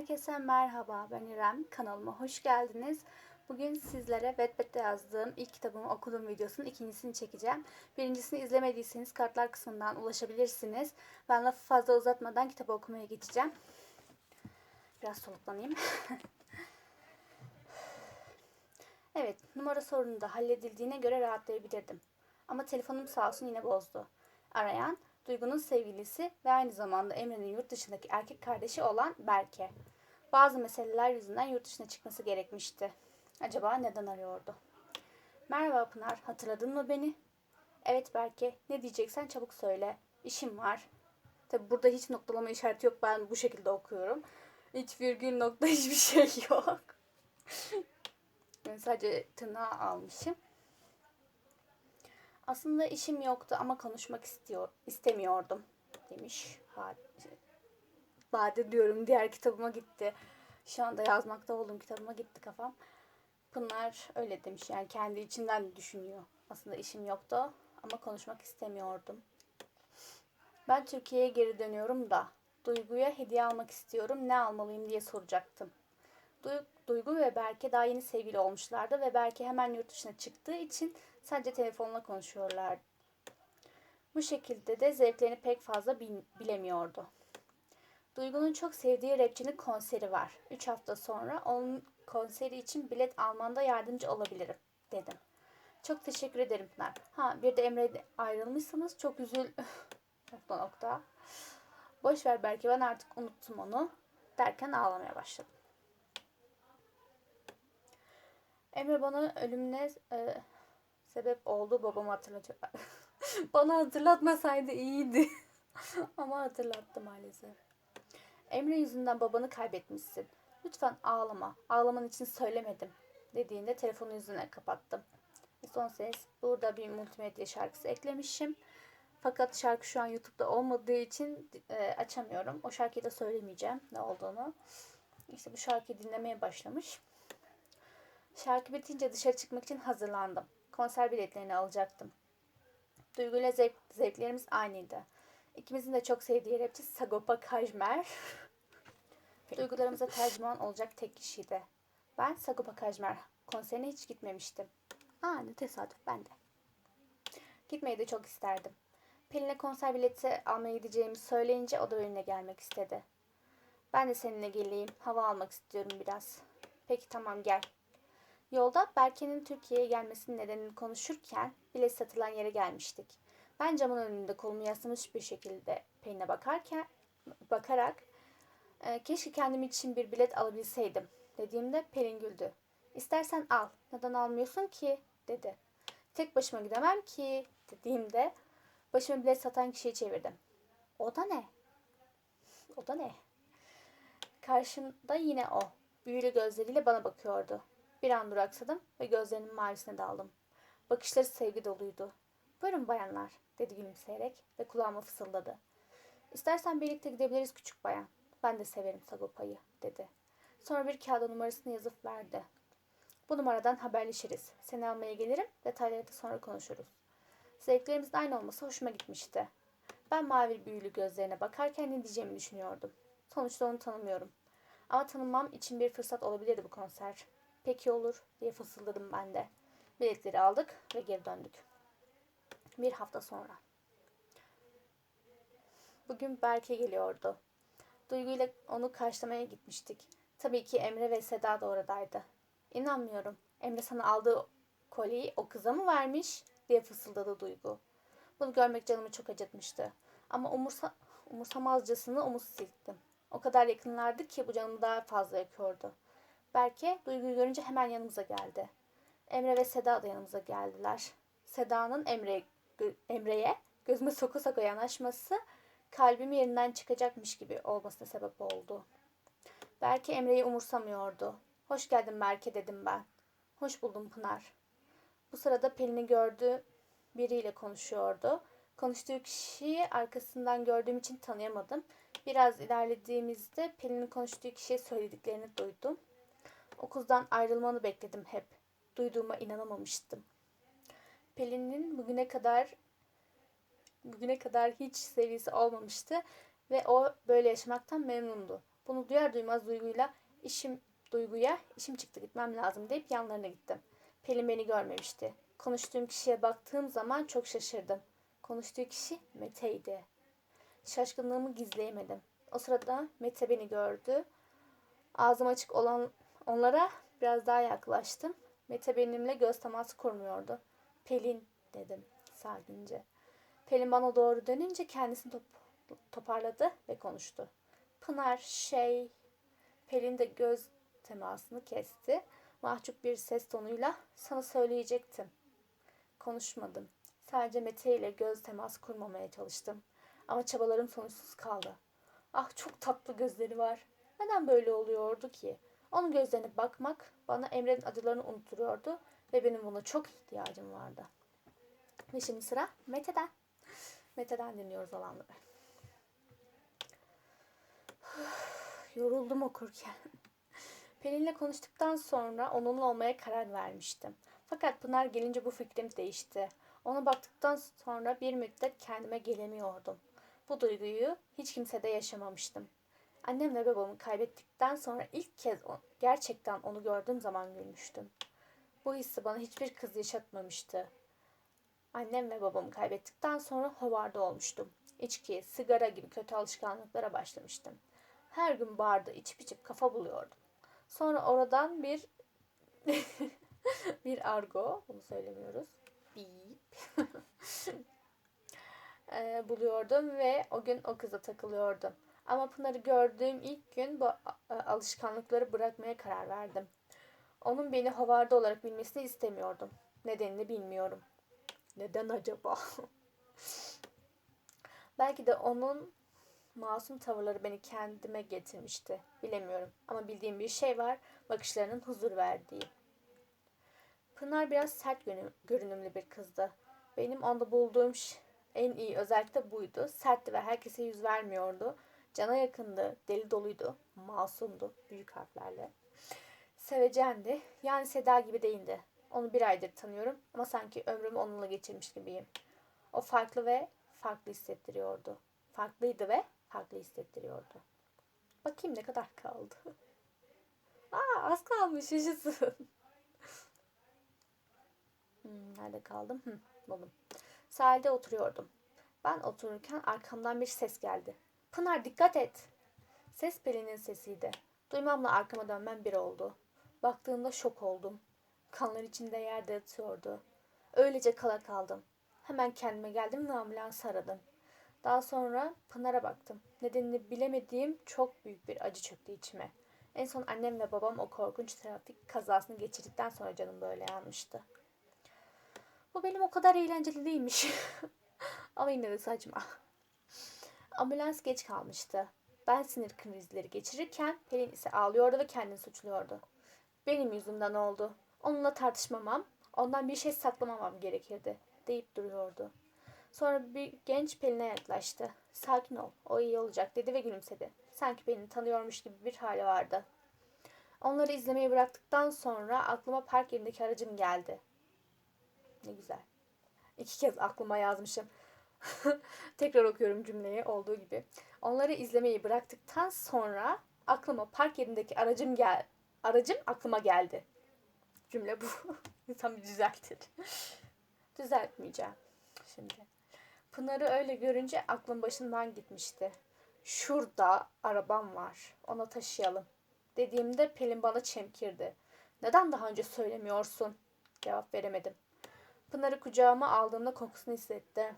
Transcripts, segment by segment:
Herkese merhaba, ben İrem. Kanalıma hoş geldiniz. Bugün sizlere Wattpad'de yazdığım ilk kitabımı okuduğum videosunun ikincisini çekeceğim. Birincisini izlemediyseniz kartlar kısmından ulaşabilirsiniz. Ben lafı fazla uzatmadan kitabı okumaya geçeceğim. Biraz soluklanayım. evet, numara sorunu da halledildiğine göre rahatlayabilirdim. Ama telefonum sağ olsun yine bozdu. Arayan Duygu'nun sevgilisi ve aynı zamanda Emre'nin yurt dışındaki erkek kardeşi olan Berke. Bazı meseleler yüzünden yurt dışına çıkması gerekmişti. Acaba neden arıyordu? Merhaba Pınar, hatırladın mı beni? Evet Berke, ne diyeceksen çabuk söyle. İşim var. Tabi burada hiç noktalama işareti yok, ben bu şekilde okuyorum. Hiç virgül nokta hiçbir şey yok. ben sadece tırnağı almışım. Aslında işim yoktu ama konuşmak istiyor, istemiyordum demiş. Bade diyorum diğer kitabıma gitti. Şu anda yazmakta olduğum kitabıma gitti kafam. Pınar öyle demiş yani kendi içinden düşünüyor. Aslında işim yoktu ama konuşmak istemiyordum. Ben Türkiye'ye geri dönüyorum da Duygu'ya hediye almak istiyorum ne almalıyım diye soracaktım. Duygu ve Berke daha yeni sevgili olmuşlardı ve Berke hemen yurt dışına çıktığı için sadece telefonla konuşuyorlardı. Bu şekilde de zevklerini pek fazla bilemiyordu. Duygu'nun çok sevdiği rapçinin konseri var. 3 hafta sonra onun konseri için bilet almanda yardımcı olabilirim dedim. Çok teşekkür ederim Pınar. Ha bir de Emre ayrılmışsınız. Çok üzül... nokta nokta. Boş ver belki ben artık unuttum onu derken ağlamaya başladım. Emre bana ölümüne e, sebep oldu babamı hatırlatıyor. bana hatırlatmasaydı iyiydi. Ama hatırlattı maalesef. Emre yüzünden babanı kaybetmişsin. Lütfen ağlama. Ağlaman için söylemedim. Dediğinde telefonu yüzüne kapattım. Son ses. Burada bir multimedya şarkısı eklemişim. Fakat şarkı şu an YouTube'da olmadığı için e, açamıyorum. O şarkıyı da söylemeyeceğim ne olduğunu. İşte bu şarkıyı dinlemeye başlamış. Şarkı bitince dışarı çıkmak için hazırlandım. Konser biletlerini alacaktım. Duygu ile zevk, zevklerimiz aynıydı. İkimizin de çok sevdiği rapçi Sagopa Kajmer. Duygularımıza tercüman olacak tek kişiydi. Ben Sagopa Kajmer konserine hiç gitmemiştim. Aa ne tesadüf ben de. Gitmeyi de çok isterdim. Pelin'e konser bileti almaya gideceğimi söyleyince o da benimle gelmek istedi. Ben de seninle geleyim. Hava almak istiyorum biraz. Peki tamam gel. Yolda Berke'nin Türkiye'ye gelmesinin nedenini konuşurken bilet satılan yere gelmiştik. Ben camın önünde kolumu yaslamış bir şekilde Pelin'e bakarken bakarak e, keşke kendim için bir bilet alabilseydim dediğimde Pelin güldü. İstersen al. Neden almıyorsun ki? dedi. Tek başıma gidemem ki dediğimde başımı bilet satan kişiyi çevirdim. O da ne? O da ne? Karşımda yine o. Büyülü gözleriyle bana bakıyordu. Bir an duraksadım ve gözlerinin mavisine daldım. Bakışları sevgi doluydu. Buyurun bayanlar, dedi gülümseyerek ve kulağıma fısıldadı. İstersen birlikte gidebiliriz küçük bayan. Ben de severim Sagopa'yı, dedi. Sonra bir kağıda numarasını yazıp verdi. Bu numaradan haberleşiriz. Seni almaya gelirim, detayları da sonra konuşuruz. Zevklerimizin aynı olması hoşuma gitmişti. Ben mavi büyülü gözlerine bakarken ne diyeceğimi düşünüyordum. Sonuçta onu tanımıyorum. Ama tanımam için bir fırsat olabilirdi bu konser. Peki olur diye fısıldadım ben de. Biletleri aldık ve geri döndük. Bir hafta sonra. Bugün Berke geliyordu. Duygu ile onu karşılamaya gitmiştik. Tabii ki Emre ve Seda da oradaydı. İnanmıyorum. Emre sana aldığı kolyeyi o kıza mı vermiş diye fısıldadı Duygu. Bunu görmek canımı çok acıtmıştı. Ama umursa, umursamazcasını omuz silktim. O kadar yakınlardı ki bu canımı daha fazla yakıyordu. Berke Duygu'yu görünce hemen yanımıza geldi. Emre ve Seda da yanımıza geldiler. Seda'nın Emre, Emre'ye gözüme soka soka yanaşması kalbim yerinden çıkacakmış gibi olmasına sebep oldu. Berke Emre'yi umursamıyordu. Hoş geldin Berke dedim ben. Hoş buldum Pınar. Bu sırada Pelin'i gördü biriyle konuşuyordu. Konuştuğu kişiyi arkasından gördüğüm için tanıyamadım. Biraz ilerlediğimizde Pelin'in konuştuğu kişiye söylediklerini duydum. O kızdan ayrılmanı bekledim hep. Duyduğuma inanamamıştım. Pelin'in bugüne kadar bugüne kadar hiç sevgisi olmamıştı ve o böyle yaşamaktan memnundu. Bunu duyar duymaz duyguyla işim duyguya işim çıktı gitmem lazım deyip yanlarına gittim. Pelin beni görmemişti. Konuştuğum kişiye baktığım zaman çok şaşırdım. Konuştuğu kişi Mete'ydi. Şaşkınlığımı gizleyemedim. O sırada Mete beni gördü. Ağzım açık olan onlara biraz daha yaklaştım. Mete benimle göz teması kurmuyordu. Pelin dedim sakince. Pelin bana doğru dönünce kendisini top- toparladı ve konuştu. Pınar şey... Pelin de göz temasını kesti. Mahcup bir ses tonuyla sana söyleyecektim. Konuşmadım. Sadece Mete ile göz teması kurmamaya çalıştım. Ama çabalarım sonuçsuz kaldı. Ah çok tatlı gözleri var. Neden böyle oluyordu ki? Onun gözlerine bakmak bana Emre'nin acılarını unutturuyordu ve benim buna çok ihtiyacım vardı. Ve şimdi sıra Mete'den. Mete'den dinliyoruz olanları. Yoruldum okurken. Pelin'le konuştuktan sonra onunla olmaya karar vermiştim. Fakat Pınar gelince bu fikrim değişti. Ona baktıktan sonra bir müddet kendime gelemiyordum. Bu duyguyu hiç kimsede yaşamamıştım. Annem ve babamı kaybettikten sonra ilk kez gerçekten onu gördüğüm zaman gülmüştüm. Bu hissi bana hiçbir kız yaşatmamıştı. Annem ve babamı kaybettikten sonra hovarda olmuştum. İçki, sigara gibi kötü alışkanlıklara başlamıştım. Her gün barda içip içip kafa buluyordum. Sonra oradan bir bir argo, bunu söylemiyoruz. Bip. Eee, buluyordum ve o gün o kıza takılıyordum. Ama Pınar'ı gördüğüm ilk gün bu alışkanlıkları bırakmaya karar verdim. Onun beni havarda olarak bilmesini istemiyordum. Nedenini bilmiyorum. Neden acaba? Belki de onun masum tavırları beni kendime getirmişti. Bilemiyorum. Ama bildiğim bir şey var. Bakışlarının huzur verdiği. Pınar biraz sert görünüm- görünümlü bir kızdı. Benim onda bulduğum en iyi özellik de buydu. Sertti ve herkese yüz vermiyordu. Cana yakındı, deli doluydu, masumdu, büyük harflerle. Sevecendi, yani Seda gibi değildi. Onu bir aydır tanıyorum ama sanki ömrümü onunla geçirmiş gibiyim. O farklı ve farklı hissettiriyordu. Farklıydı ve farklı hissettiriyordu. Bakayım ne kadar kaldı. Aa az kalmış yaşasın. Hmm, nerede kaldım? Hı, buldum. Sahilde oturuyordum. Ben otururken arkamdan bir ses geldi. Pınar dikkat et. Ses Pelin'in sesiydi. Duymamla arkama dönmem bir oldu. Baktığımda şok oldum. Kanlar içinde yerde yatıyordu. Öylece kala kaldım. Hemen kendime geldim ve ambulans aradım. Daha sonra Pınar'a baktım. Nedenini bilemediğim çok büyük bir acı çöktü içime. En son annem ve babam o korkunç trafik kazasını geçirdikten sonra canım böyle yanmıştı. Bu benim o kadar eğlenceli değilmiş. Ama yine de saçma. Ambulans geç kalmıştı. Ben sinir krizleri geçirirken Pelin ise ağlıyordu ve kendini suçluyordu. Benim yüzümden oldu. Onunla tartışmamam, ondan bir şey saklamamam gerekirdi deyip duruyordu. Sonra bir genç Pelin'e yaklaştı. Sakin ol, o iyi olacak dedi ve gülümsedi. Sanki beni tanıyormuş gibi bir hali vardı. Onları izlemeyi bıraktıktan sonra aklıma park yerindeki aracım geldi. Ne güzel. İki kez aklıma yazmışım. Tekrar okuyorum cümleyi olduğu gibi. Onları izlemeyi bıraktıktan sonra aklıma park yerindeki aracım gel aracım aklıma geldi. Cümle bu. İnsan bir düzeltir. Düzeltmeyeceğim şimdi. Pınar'ı öyle görünce aklım başından gitmişti. Şurada arabam var. Ona taşıyalım. Dediğimde Pelin bana çemkirdi. Neden daha önce söylemiyorsun? Cevap veremedim. Pınar'ı kucağıma aldığımda kokusunu hissetti.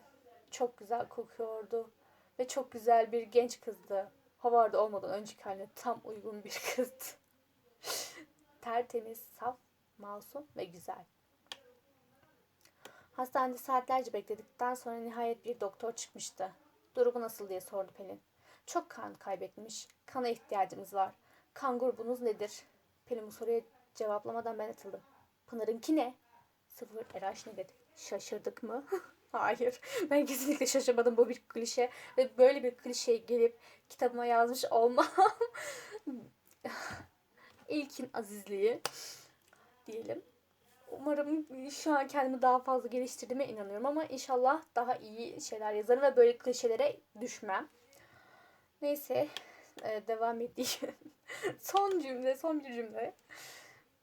Çok güzel kokuyordu. Ve çok güzel bir genç kızdı. Havarda olmadan önceki haline tam uygun bir kızdı. Tertemiz, saf, masum ve güzel. Hastanede saatlerce bekledikten sonra nihayet bir doktor çıkmıştı. Durumu nasıl diye sordu Pelin. Çok kan kaybetmiş. Kana ihtiyacımız var. Kan grubunuz nedir? Pelin bu soruya cevaplamadan ben atıldım. Pınar'ınki ne? Sıfır RH negatif. Şaşırdık mı? Hayır. Ben kesinlikle şaşırmadım. Bu bir klişe. Ve böyle bir klişeyi gelip kitabıma yazmış olmam. İlkin azizliği diyelim. Umarım şu an kendimi daha fazla geliştirdiğime inanıyorum ama inşallah daha iyi şeyler yazarım ve böyle klişelere düşmem. Neyse e, devam edeyim. son cümle, son bir cümle.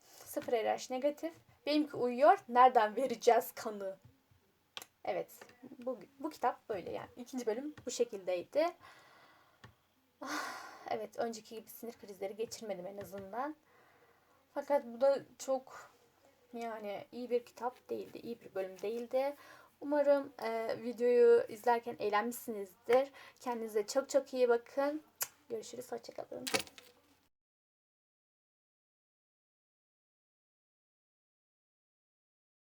Sıfır RH negatif. Benimki uyuyor. Nereden vereceğiz kanı? Evet. Bu, bu kitap böyle yani. İkinci bölüm bu şekildeydi. Evet. Önceki gibi sinir krizleri geçirmedim en azından. Fakat bu da çok yani iyi bir kitap değildi. iyi bir bölüm değildi. Umarım e, videoyu izlerken eğlenmişsinizdir. Kendinize çok çok iyi bakın. Görüşürüz. Hoşçakalın.